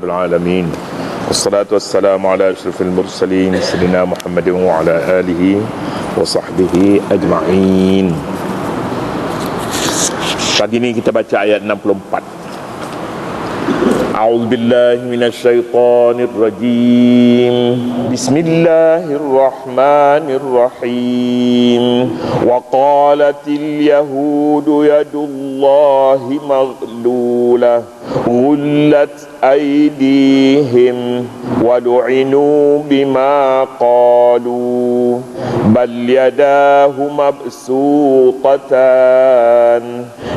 رب العالمين. والصلاة والسلام على أشرف المرسلين سيدنا محمد وعلى آله وصحبه أجمعين. Pagi ini kita baca ayat 64 أعوذ بالله من الشيطان الرجيم بسم الله الرحمن الرحيم وقالت اليهود يد الله مغلولة غلت أيديهم ولعنوا بما قالوا بل يداه مبسوطتان.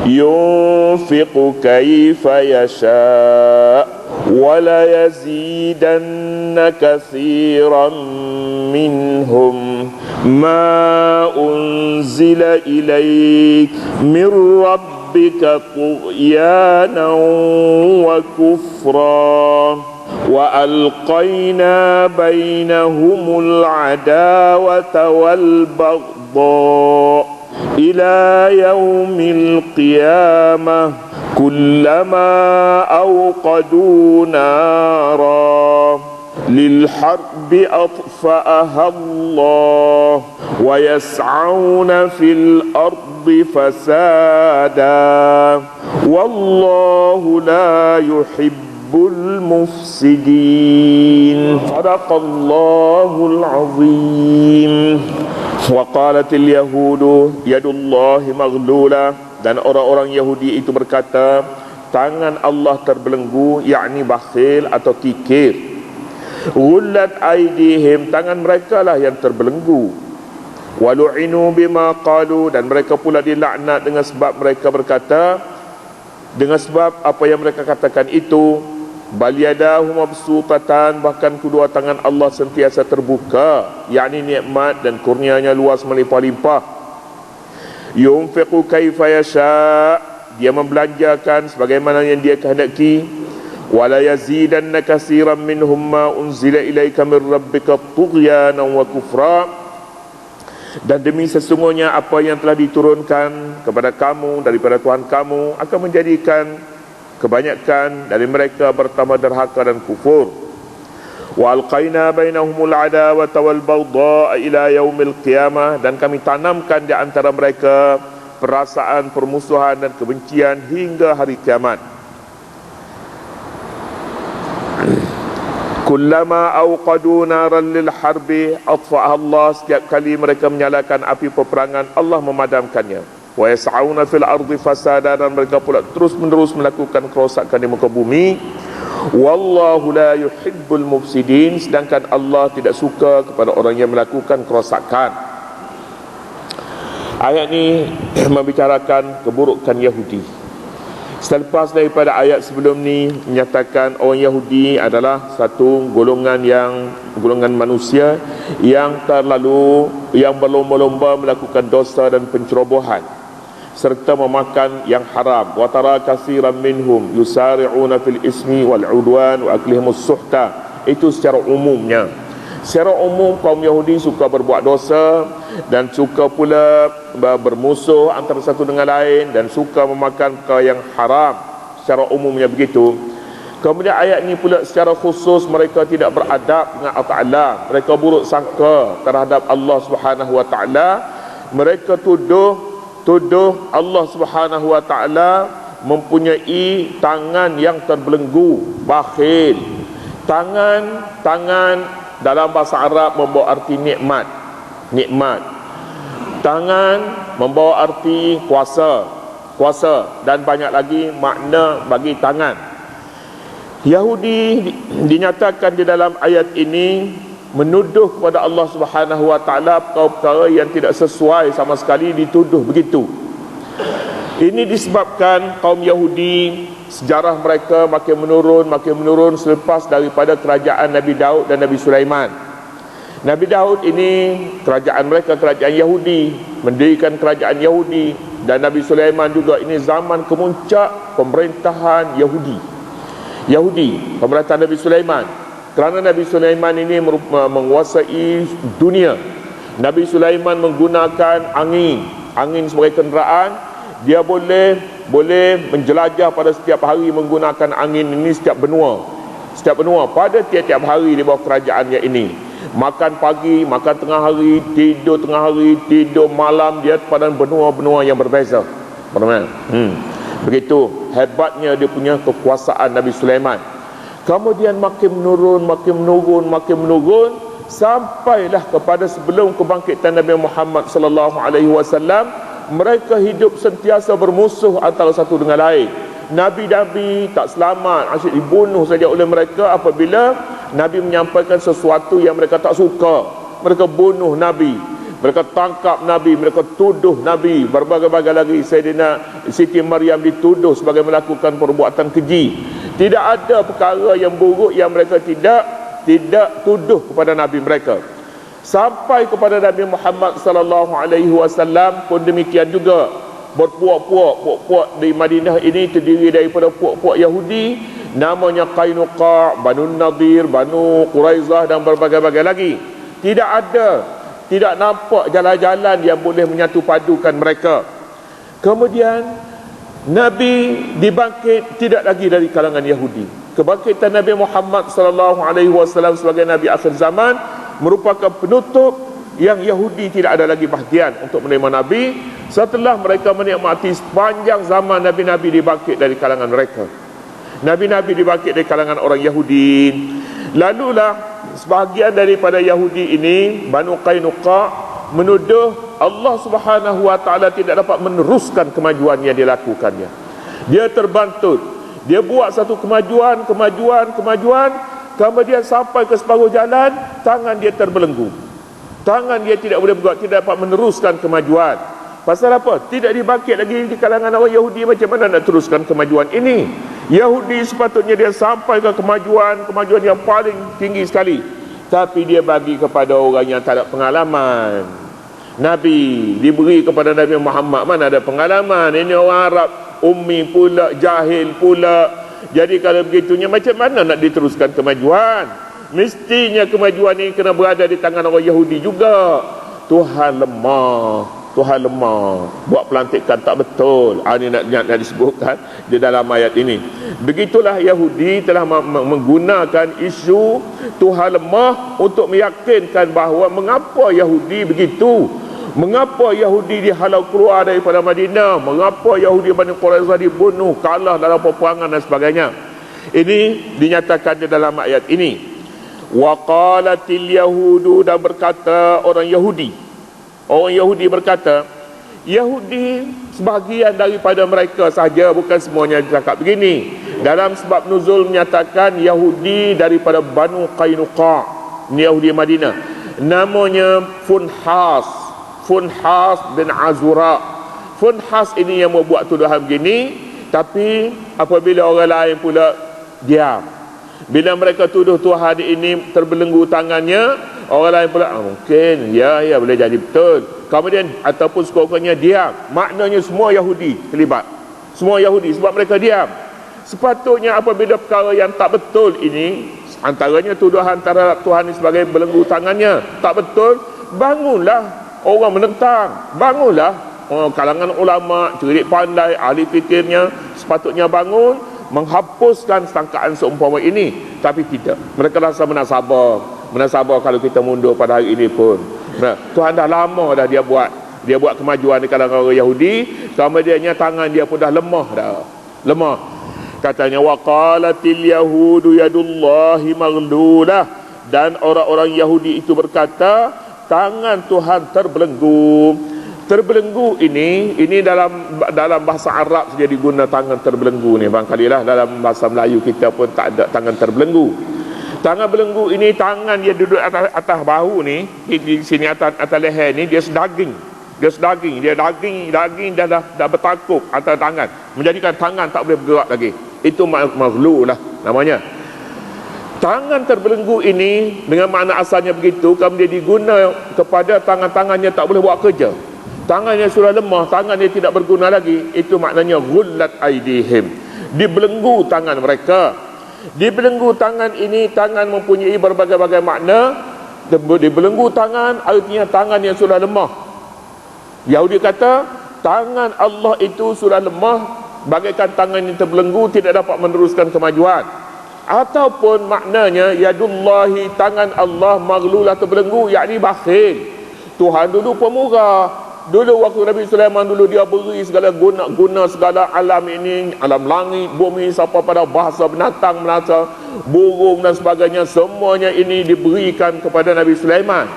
ينفق كيف يشاء وليزيدن كثيرا منهم. ما أنزل إليك من ربك ربك طغيانا وكفرا وألقينا بينهم العداوة والبغضاء إلى يوم القيامة كلما أوقدوا نارا للحرب أطفأها الله ويسعون في الأرض فسادا والله لا يحب المفسدين صدق الله العظيم وقالت اليهود يد الله مغلولة dan orang-orang Yahudi itu berkata tangan Allah terbelenggu yakni bakhil atau kikir Gullat aidihim tangan mereka lah yang terbelenggu. Walu'inu bima qalu dan mereka pula dilaknat dengan sebab mereka berkata dengan sebab apa yang mereka katakan itu Baliyadahu mabsutatan bahkan kedua tangan Allah sentiasa terbuka yakni nikmat dan kurnianya luas melimpah-limpah. Yunfiqu kaifa yasha dia membelanjakan sebagaimana yang dia kehendaki ولا يزيدن كثيرا منهم ما أنزل إليك من ربك طغيانا وكفرا. Dan demi sesungguhnya apa yang telah diturunkan kepada kamu daripada Tuhan kamu akan menjadikan kebanyakan dari mereka bertambah derhaka dan kufur. Wa alqaina bainahumul adawa wal bawdha ila yaumil qiyamah. Dan kami tanamkan di antara mereka perasaan permusuhan dan kebencian hingga hari kiamat. Kullama awqadu naran lil harbi atfa'aha Allah setiap kali mereka menyalakan api peperangan Allah memadamkannya. Wa yas'auna fil ardi fasada dan mereka pula terus menerus melakukan kerosakan di muka bumi. Wallahu la yuhibbul mufsidin sedangkan Allah tidak suka kepada orang yang melakukan kerosakan. Ayat ini membicarakan keburukan Yahudi. Selepas daripada ayat sebelum ni menyatakan orang Yahudi adalah satu golongan yang golongan manusia yang terlalu yang berlomba-lomba melakukan dosa dan pencerobohan serta memakan yang haram. Wa tara katsiran minhum yusari'una fil ismi wal udwan wa aklihimus suhta. Itu secara umumnya secara umum kaum Yahudi suka berbuat dosa dan suka pula bermusuh antara satu dengan lain dan suka memakan perkara yang haram. Secara umumnya begitu. Kemudian ayat ini pula secara khusus mereka tidak beradab dengan Allah Ta'ala. Mereka buruk sangka terhadap Allah Subhanahu Wa Ta'ala. Mereka tuduh tuduh Allah Subhanahu wa taala mempunyai tangan yang terbelenggu, bakhil. Tangan tangan dalam bahasa Arab membawa arti nikmat. Nikmat. Tangan membawa arti kuasa. Kuasa dan banyak lagi makna bagi tangan. Yahudi dinyatakan di dalam ayat ini menuduh kepada Allah Subhanahu wa taala perkara yang tidak sesuai sama sekali dituduh begitu. Ini disebabkan kaum Yahudi sejarah mereka makin menurun makin menurun selepas daripada kerajaan Nabi Daud dan Nabi Sulaiman. Nabi Daud ini kerajaan mereka kerajaan Yahudi, mendirikan kerajaan Yahudi dan Nabi Sulaiman juga ini zaman kemuncak pemerintahan Yahudi. Yahudi, pemerintahan Nabi Sulaiman kerana Nabi Sulaiman ini menguasai dunia Nabi Sulaiman menggunakan angin angin sebagai kenderaan dia boleh boleh menjelajah pada setiap hari menggunakan angin ini setiap benua. Setiap benua pada tiap-tiap hari di bawah kerajaannya ini. Makan pagi makan tengah hari tidur tengah hari tidur malam dia pada benua-benua yang berbeza. Hmm. begitu hebatnya dia punya kekuasaan Nabi Sulaiman. Kemudian makin menurun makin menurun makin menurun sampailah kepada sebelum kebangkitan Nabi Muhammad sallallahu alaihi wasallam mereka hidup sentiasa bermusuh antara satu dengan lain. Nabi-Nabi tak selamat asyik dibunuh saja oleh mereka apabila Nabi menyampaikan sesuatu yang mereka tak suka. Mereka bunuh Nabi. Mereka tangkap Nabi. Mereka tuduh Nabi. Berbagai-bagai lagi Sayyidina Siti Maryam dituduh sebagai melakukan perbuatan keji. Tidak ada perkara yang buruk yang mereka tidak tidak tuduh kepada Nabi mereka sampai kepada Nabi Muhammad sallallahu alaihi wasallam pun demikian juga. Berpuak-puak puak-puak di Madinah ini terdiri daripada puak-puak Yahudi namanya Qainuqa, Banu Nadir, Banu Quraizah dan berbagai-bagai lagi. Tidak ada tidak nampak jalan-jalan yang boleh menyatu padukan mereka. Kemudian Nabi dibangkit tidak lagi dari kalangan Yahudi. Kebangkitan Nabi Muhammad sallallahu alaihi wasallam sebagai nabi akhir zaman merupakan penutup yang Yahudi tidak ada lagi bahagian untuk menerima Nabi setelah mereka menikmati sepanjang zaman Nabi-Nabi dibangkit dari kalangan mereka. Nabi-Nabi dibangkit dari kalangan orang Yahudi. Lalulah sebahagian daripada Yahudi ini Banu Qainuqa menuduh Allah subhanahu wa ta'ala tidak dapat meneruskan kemajuan yang dilakukannya. Dia terbantut. Dia buat satu kemajuan kemajuan kemajuan kemudian sampai ke separuh jalan tangan dia terbelenggu. Tangan dia tidak boleh bergerak tidak dapat meneruskan kemajuan. Pasal apa? Tidak dibangkit lagi di kalangan orang Yahudi macam mana nak teruskan kemajuan ini? Yahudi sepatutnya dia sampai ke kemajuan kemajuan yang paling tinggi sekali. Tapi dia bagi kepada orang yang tak ada pengalaman. Nabi diberi kepada Nabi Muhammad mana ada pengalaman? Ini orang Arab ummi pula jahil pula jadi kalau begitunya macam mana nak diteruskan kemajuan Mestinya kemajuan ini kena berada di tangan orang Yahudi juga. Tuhan lemah. Tuhan lemah. Buat pelantikan tak betul. Ha, ini nak, nak, nak disebutkan di dalam ayat ini. Begitulah Yahudi telah menggunakan isu Tuhan lemah untuk meyakinkan bahawa mengapa Yahudi begitu. Mengapa Yahudi dihalau keluar daripada Madinah? Mengapa Yahudi Bani Quraizah dibunuh, kalah dalam peperangan dan sebagainya? Ini dinyatakan di dalam ayat ini. Waqalatil Yahudu dan berkata orang Yahudi. Orang Yahudi berkata, Yahudi sebahagian daripada mereka saja bukan semuanya cakap begini. Dalam sebab nuzul menyatakan Yahudi daripada Banu Qainuqa, Yahudi Madinah. Namanya Funhas, Funhas bin Azura. Funhas ini yang membuat tuduhan begini, tapi apabila orang lain pula diam. Bila mereka tuduh Tuhan ini terbelenggu tangannya orang lain pula ah, mungkin ya ya boleh jadi betul. Kemudian ataupun sekurang-kurangnya diam. Maknanya semua Yahudi terlibat. Semua Yahudi sebab mereka diam. Sepatutnya apabila perkara yang tak betul ini antaranya tuduhan antara Tuhan ini sebagai belenggu tangannya tak betul bangunlah orang menentang. Bangunlah. Orang kalangan ulama cerdik pandai ahli fikirnya sepatutnya bangun menghapuskan sangkaan seumpama ini. Tapi tidak. Mereka rasa menasabah menasabah kalau kita mundur pada hari ini pun. Nah, Tuhan dah lama dah dia buat. Dia buat kemajuan di kalangan orang Yahudi. Kemudiannya tangan dia pun dah lemah dah. Lemah. Katanya waqalatil yahudu yadullahi maghlulah dan orang-orang Yahudi itu berkata tangan Tuhan terbelenggu. Terbelenggu ini ini dalam dalam bahasa Arab saja diguna tangan terbelenggu ni. Barangkali lah dalam bahasa Melayu kita pun tak ada tangan terbelenggu. Tangan belenggu ini tangan dia duduk atas, atas bahu ni di, sini atas atas leher ni dia sedaging. Dia sedaging dia daging daging dah dah, dah bertakuk atas tangan. Menjadikan tangan tak boleh bergerak lagi. Itu maghlu lah namanya tangan terbelenggu ini dengan makna asalnya begitu kemudian diguna kepada tangan-tangannya tak boleh buat kerja. Tangannya sudah lemah tangannya tidak berguna lagi. Itu maknanya ghullat aidihim. Dibelenggu tangan mereka. Dibelenggu tangan ini tangan mempunyai berbagai-bagai makna. Dibelenggu tangan artinya tangan yang sudah lemah. Yahudi kata tangan Allah itu sudah lemah bagaikan tangan yang terbelenggu tidak dapat meneruskan kemajuan ataupun maknanya yadullahi tangan Allah maghlulah terbelenggu yakni bakhil Tuhan dulu pemurah. Dulu waktu Nabi Sulaiman dulu dia beri segala guna guna segala alam ini, alam langit, bumi, siapa pada bahasa binatang, binatang, burung dan sebagainya, semuanya ini diberikan kepada Nabi Sulaiman.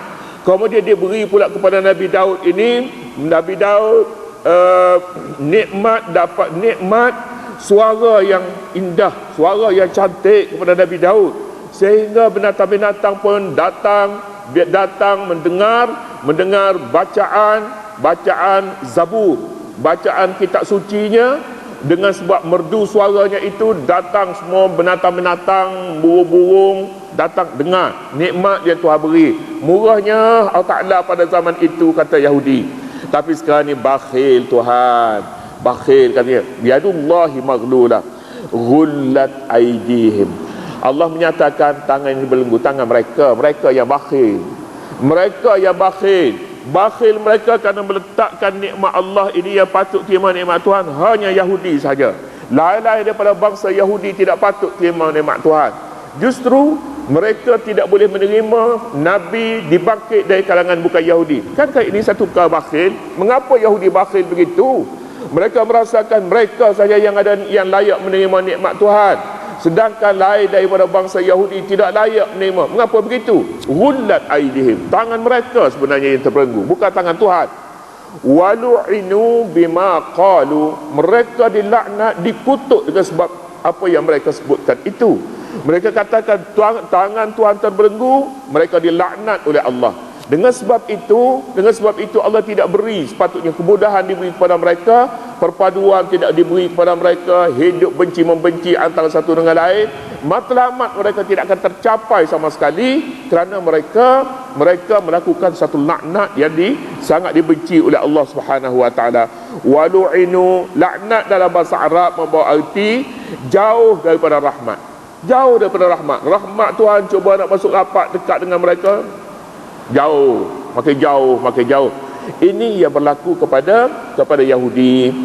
Kemudian dia beri pula kepada Nabi Daud ini, Nabi Daud uh, nikmat dapat nikmat suara yang indah, suara yang cantik kepada Nabi Daud. Sehingga binatang-binatang pun datang, datang mendengar, mendengar bacaan bacaan Zabur, bacaan kitab sucinya dengan sebab merdu suaranya itu datang semua binatang-binatang, burung-burung datang dengar nikmat yang Tuhan beri. Murahnya Allah Taala pada zaman itu kata Yahudi. Tapi sekarang ni bakhil Tuhan. Bakhil katanya. Biadullahi maghlulah. Ghullat aidihim. Allah menyatakan tangan ini belenggu tangan mereka, mereka yang bakhil. Mereka yang bakhil. Bakhil mereka kerana meletakkan nikmat Allah ini yang patut terima nikmat Tuhan. Hanya Yahudi saja. Lain-lain daripada bangsa Yahudi tidak patut terima nikmat Tuhan. Justru mereka tidak boleh menerima Nabi dibangkit dari kalangan bukan Yahudi. Kan ini satu perkara bakhil. Mengapa Yahudi bakhil begitu mereka merasakan mereka saja yang ada yang layak menerima nikmat Tuhan. Sedangkan lain daripada bangsa Yahudi tidak layak menerima. Mengapa begitu? Gullat aidihim. Tangan mereka sebenarnya yang terbelenggu bukan tangan Tuhan. Walu'inu bima qalu. Mereka dilaknat dikutuk dengan sebab apa yang mereka sebutkan itu. Mereka katakan tangan Tuhan terbelenggu mereka dilaknat oleh Allah dengan sebab itu, dengan sebab itu Allah tidak beri sepatutnya kemudahan diberi kepada mereka, perpaduan tidak diberi kepada mereka, hidup benci membenci antara satu dengan lain, matlamat mereka tidak akan tercapai sama sekali kerana mereka mereka melakukan satu laknat yang di, sangat dibenci oleh Allah Subhanahu wa taala. Walu'inu laknat dalam bahasa Arab membawa arti jauh daripada rahmat. Jauh daripada rahmat. Rahmat Tuhan cuba nak masuk rapat dekat dengan mereka, jauh. Makin jauh makin jauh. Ini yang berlaku kepada kepada Yahudi.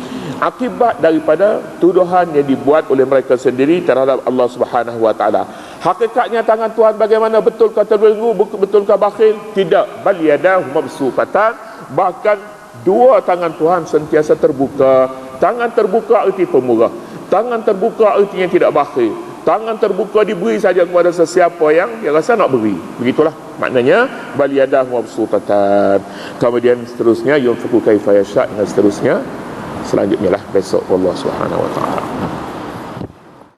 Akibat daripada tuduhan yang dibuat oleh mereka sendiri terhadap Allah Subhanahu wa taala. Hakikatnya tangan Tuhan bagaimana? Betul kata terbelenggu betul kata bakhil? Tidak. Bal yadahu bahkan dua tangan Tuhan sentiasa terbuka. Tangan terbuka erti pemurah. Tangan terbuka erti yang tidak bakhil tangan terbuka diberi saja kepada sesiapa yang yang rasa nak beri. Begitulah maknanya baliyadah mabsutatan kemudian seterusnya yunfiqu kaifa yasha dan seterusnya. Selanjutnya lah besok Allah Subhanahu wa taala